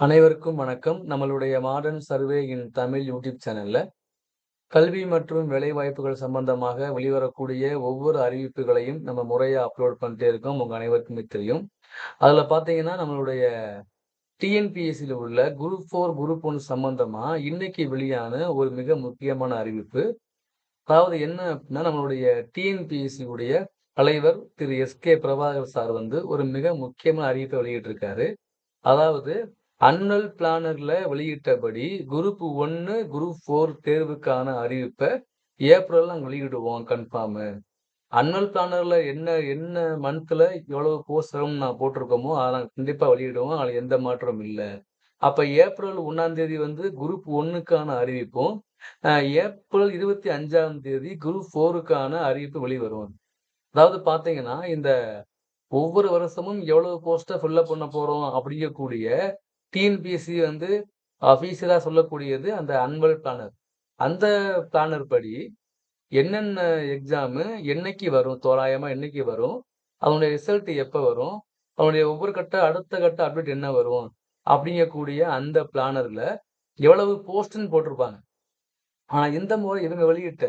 அனைவருக்கும் வணக்கம். நம்மளுடைய modern survey in Tamil YouTube சேனல்ல, கல்வி மற்றும் வேலைவாய்ப்புகள் சம்பந்தமாக வெளிவரக்கூடிய ஒவ்வொரு அறிவிப்புகளையும் நம்ம முறையா அப்லோட் பண்ணிட்டே இருக்கோம். உங்க அனைவருக்குமே தெரியும். அதுல பார்த்தீங்கன்னா, நம்மளுடைய டிஎன்பிஎஸ்சியில் உள்ள குரூப் ஃபோர் குரூப் ஒன் சம்பந்தமாக இன்னைக்கு வெளியான ஒரு மிக முக்கியமான அறிவிப்பு. அதாவது என்ன அப்படின்னா நம்மளுடைய டிஎன்பிஎஸ்சி உடைய தலைவர் திரு எஸ்.கே. பிரபாகர் சார் வந்து ஒரு மிக முக்கியமான அறிவிப்பை வெளியிட்டிருக்காரு. அதாவது அன்வல் பிளானர்ல வெளியிட்டபடி குரூப் ஒன்னு குரூப் ஃபோர் தேர்வுக்கான அறிவிப்பை ஏப்ரல் நாங்கள் வெளியிடுவோம் கன்ஃபார்மு. அன்னல் பிளானர்ல என்ன என்ன மந்த்ல எவ்வளவு போஸ்ட் வரும்னு நான் போட்டிருக்கோமோ, அதை நாங்கள் கண்டிப்பா வெளியிடுவோம். அதில் எந்த மாற்றமும் இல்லை அப்ப ஏப்ரல் ஒன்னாம் தேதி வந்து குரூப் ஒன்னுக்கான அறிவிப்பும், ஏப்ரல் இருபத்தி அஞ்சாம் தேதி குரூப் ஃபோருக்கான அறிவிப்பு வெளிவரும். அதாவது பார்த்தீங்கன்னா, இந்த ஒவ்வொரு வருஷமும் எவ்வளவு போஸ்ட்ட ஃபில்லப் பண்ண போறோம் அப்படிங்கக்கூடிய டிஎன்பிஎஸ்சி வந்து அஃபீஷியலாக சொல்லக்கூடியது அந்த அன்வல் பிளானர். அந்த பிளானர் படி என்னென்ன எக்ஸாமு என்னைக்கு வரும்? தோராயமா என்னைக்கு வரும்? அவனுடைய ரிசல்ட் எப்போ வரும்? அவனுடைய ஒவ்வொரு கட்ட அடுத்த கட்ட அப்டேட் என்ன வரும்? அப்படிங்கக்கூடிய அந்த பிளானர்ல எவ்வளவு போஸ்ட்ன்னு போட்டிருப்பாங்க. ஆனா இந்த முறை இவங்க வெளியிட்ட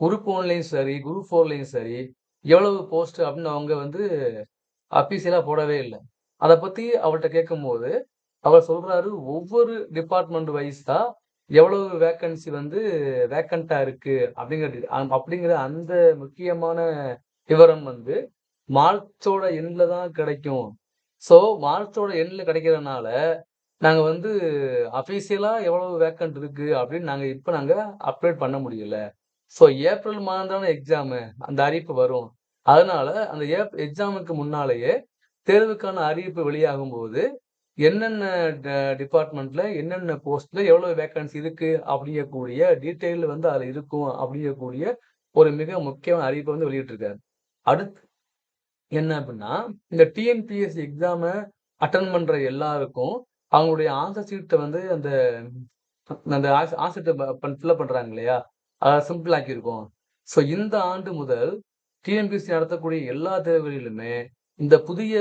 குரூப் 1லயும் சரி, குரூப் 4லயும் சரி, எவ்வளவு போஸ்ட் அப்படின்னு அவங்க வந்து அஃபீஷியலாக போடவே இல்லை அதை பத்தி அவர்ட்ட கேட்கும்போது, அவர் சொல்றாரு ஒவ்வொரு டிபார்ட்மெண்ட் தான் எவ்வளவு வேக்கன்சி வந்து வேக்கண்டா இருக்கு அப்படிங்கிற அப்படிங்கிற அந்த முக்கியமான விவரம் வந்து மார்ச்சோட எண்ணில் தான் கிடைக்கும். ஸோ மார்ச்சோட எண்ணில் கிடைக்கிறதுனால நாங்கள் வந்து அஃபீஷியலாக எவ்வளவு வேக்கன்ட் இருக்கு அப்படின்னு நாங்கள் இப்போ நாங்கள் அப்டேட் பண்ண முடியல. ஸோ ஏப்ரல் மாதம் தானே எக்ஸாமு. அந்த அறிவிப்பு வரும். அதனால அந்த ஏப் எக்ஸாமுக்கு முன்னாலேயே தேர்வுக்கான அறிவிப்பு வெளியாகும்போது, என்னென்ன டிபார்ட்மெண்ட்ல என்னென்ன போஸ்ட்ல எவ்வளவு வேக்கன்சி இருக்கு அப்படிங்கக்கூடிய டீட்டெயில் வந்து அதில் இருக்கும் அப்படிங்கக்கூடிய ஒரு மிக முக்கியமான அறிவிப்ப வந்து வெளியிட்டிருக்காரு. அடுத்து என்ன அப்படின்னா, இந்த டிஎன்பிஎஸ்சி எக்ஸாமை அட்டன் பண்ற எல்லாருக்கும் அவங்களுடைய ஆன்சர் சீட்டை வந்து அந்த அந்த ஆன்ஸ் ஆன்சர் ஷீட்ட ப பண் பண்றாங்க இல்லையா? அத சிம்பிள் ஆக்கியிருக்கோம். ஸோ இந்த ஆண்டு முதல் டிஎன்பிஎஸ்சி நடத்தக்கூடிய எல்லா தேர்வுகளிலுமே இந்த புதிய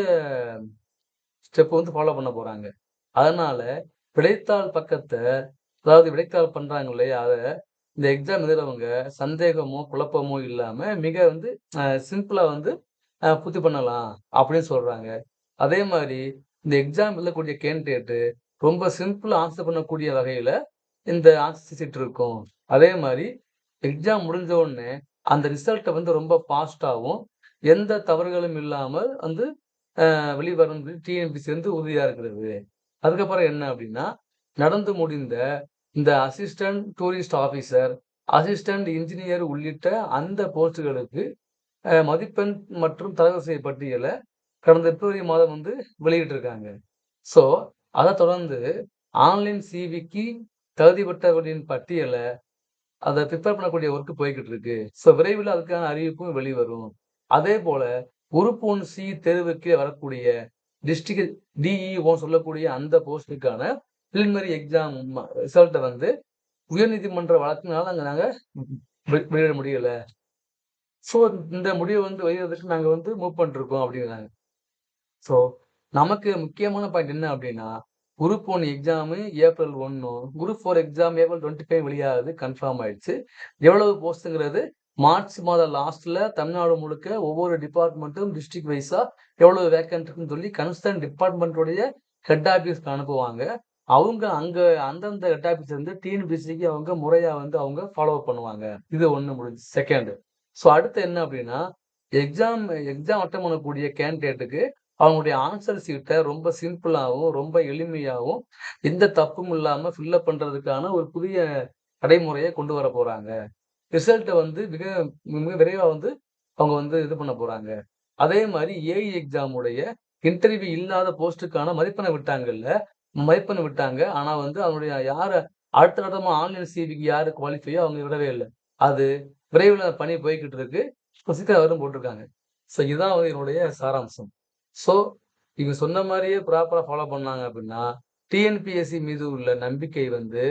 ஸ்டெப் வந்து ஃபாலோ பண்ண போகிறாங்க அதனால் விடைத்தாள் பக்கத்தை அதாவது விடைத்தாள் பண்ணுறாங்க இல்லையா? அதை இந்த எக்ஸாம் எழுதுறவங்க சந்தேகமோ, குழப்பமோ இல்லாமல் மிக வந்து சிம்பிளாக வந்து பூர்த்தி பண்ணலாம் அப்படின்னு சொல்கிறாங்க அதே மாதிரி இந்த எக்ஸாம் எழுதக்கூடிய கேண்டிடேட்டு ரொம்ப சிம்பிளாக ஆன்சர் பண்ணக்கூடிய வகையில் இந்த ஆன்சர் சீட் இருக்கும். அதே மாதிரி எக்ஸாம் முடிஞ்ச உடனே அந்த ரிசல்ட்டை வந்து ரொம்ப ஃபாஸ்ட்டாகவும் எந்த தவறுகளும் இல்லாமல் வந்து வெளிவரும் டிஎன்பிஎஸ்சி வந்து உறுதியாக இருக்கிறது. அதுக்கப்புறம் என்ன அப்படின்னா, நடந்து முடிந்த இந்த assistant tourist officer assistant engineer உள்ளிட்ட அந்த போஸ்டுகளுக்கு மதிப்பெண் மற்றும் தரவரிசை பட்டியலை கடந்த பிப்ரவரி மாதம் வந்து வெளியிட்டிருக்காங்க. ஸோ அதை தொடர்ந்து ஆன்லைன் சிவிக்கு தகுதி பெற்றவர்களின் அதை அத பண்ணக்கூடிய ஒர்க் போய்கிட்டு இருக்கு. ஸோ விரைவில் அதுக்கான அறிவிப்பும் வெளிவரும். அதேபோல குரூப் ஒன் சி தேர்வுக்கு வரக்கூடிய டிஸ்ட்ரிக்ட் டிஇஓன்னு e, சொல்லக்கூடிய அந்த போஸ்ட்டுக்கான பிரிலிமினரி எக்ஸாம் ரிசல்ட்டை ரிசல்ட்ட வந்து உயர்நீதிமன்ற வழக்குனால அங்கே நாங்க வெளியிட முடியல. ஸோ இந்த முடிவை வந்து வெளியிடுறதுக்கு நாங்கள் வந்து மூவ் பண்ணிருக்கோம் அப்படிங்கிறாங்க. ஸோ நமக்கு முக்கியமான பாயிண்ட் என்ன அப்படின்னா, குரூப் ஒன் எக்ஸாமு ஏப்ரல் 1ம், குரூப் ஃபோர் எக்ஸாம் ஏப்ரல் 25 வெளியாகுது கன்ஃபார்ம் ஆயிடுச்சு. எவ்வளவு போஸ்ட்டுங்கிறது மார்ச் மாத லாஸ்ட்ல தமிழ்நாடு முழுக்க ஒவ்வொரு டிபார்ட்மெண்ட்டும் டிஸ்ட்ரிக்ட் வைஸா எவ்வளவு வேக்கன்ட் இருக்குன்னு சொல்லி கன்சர்ன் டிபார்ட்மெண்ட்டுடைய ஹெட் ஆஃபீஸ்க்கு அனுப்புவாங்க. அவங்க அங்க அந்தந்த ஹெட் ஆஃபீஸ் இருந்து டிஎன்பிஎஸ்சிக்கு அவங்க முறையா வந்து அவங்க ஃபாலோ பண்ணுவாங்க. இது ஒண்ணு முடிஞ்சு செகண்ட் ஸோ அடுத்து என்ன அப்படின்னா, எக்ஸாம் எக்ஸாம் அட்டம் பண்ணக்கூடிய கேண்டிடேட்டுக்கு அவங்களுடைய ஆன்சர் சீட்டை ரொம்ப சிம்பிளாகவும் ரொம்ப எளிமையாகவும் எந்த தப்பும் இல்லாமல் ஃபில் அப் ஒரு புதிய நடைமுறையை கொண்டு வர போறாங்க. ரிசல்ட்டை வந்து மிக மிக விரைவாக வந்து அவங்க வந்து இது பண்ண போகிறாங்க அதே மாதிரி ஏஇ எக்ஸாமுடைய இன்டர்வியூ இல்லாத போஸ்ட்டுக்கான மதிப்பெண்ணை விட்டாங்கல்ல, மதிப்பெண்ணை விட்டாங்க. ஆனால் வந்து அதனுடைய யாரை அடுத்த கட்டமாக ஆன்லைன் சிவிக்கு யார் குவாலிஃபையோ அவங்க விடவே இல்லை அது விரைவில் பணி போய்கிட்டு இருக்கு. சீக்கிரம் வரும் போட்டிருக்காங்க. ஸோ இதுதான் வந்து என்னுடைய சாராம்சம். ஸோ இவங்க சொன்ன மாதிரியே ப்ராப்பராக ஃபாலோ பண்ணாங்க அப்படின்னா, டிஎன்பிஎஸ்சி மீது உள்ள நம்பிக்கை வந்து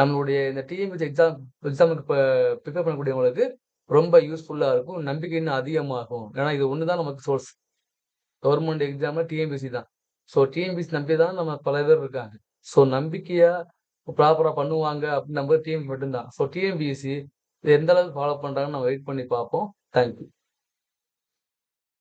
நம்மளுடைய இந்த டிஎன்பிஎஸ்சி எக்ஸாம் எக்ஸாமுக்கு இப்போ ப்ரிப்பேர் பண்ணக்கூடியவங்களுக்கு ரொம்ப யூஸ்ஃபுல்லாக இருக்கும். நம்பிக்கை இன்னும் அதிகமாகும். ஏன்னா இது ஒன்று தான் நமக்கு சோர்ஸ். கவர்மெண்ட் எக்ஸாம்ல டிஎம்பிசி தான். ஸோ டிஎம்பிசி நம்பி தான் நம்ம பல பேர் இருக்காங்க. ஸோ நம்பிக்கையாக ப்ராப்பராக பண்ணுவாங்க அப்படின்னு நம்புறது டிஎம்பி மட்டும்தான். ஸோ டிஎன்பிஎஸ்சி இது எந்த அளவுக்கு ஃபாலோ பண்ணுறாங்கன்னு நம்ம வெயிட் பண்ணி பார்ப்போம். Thank you.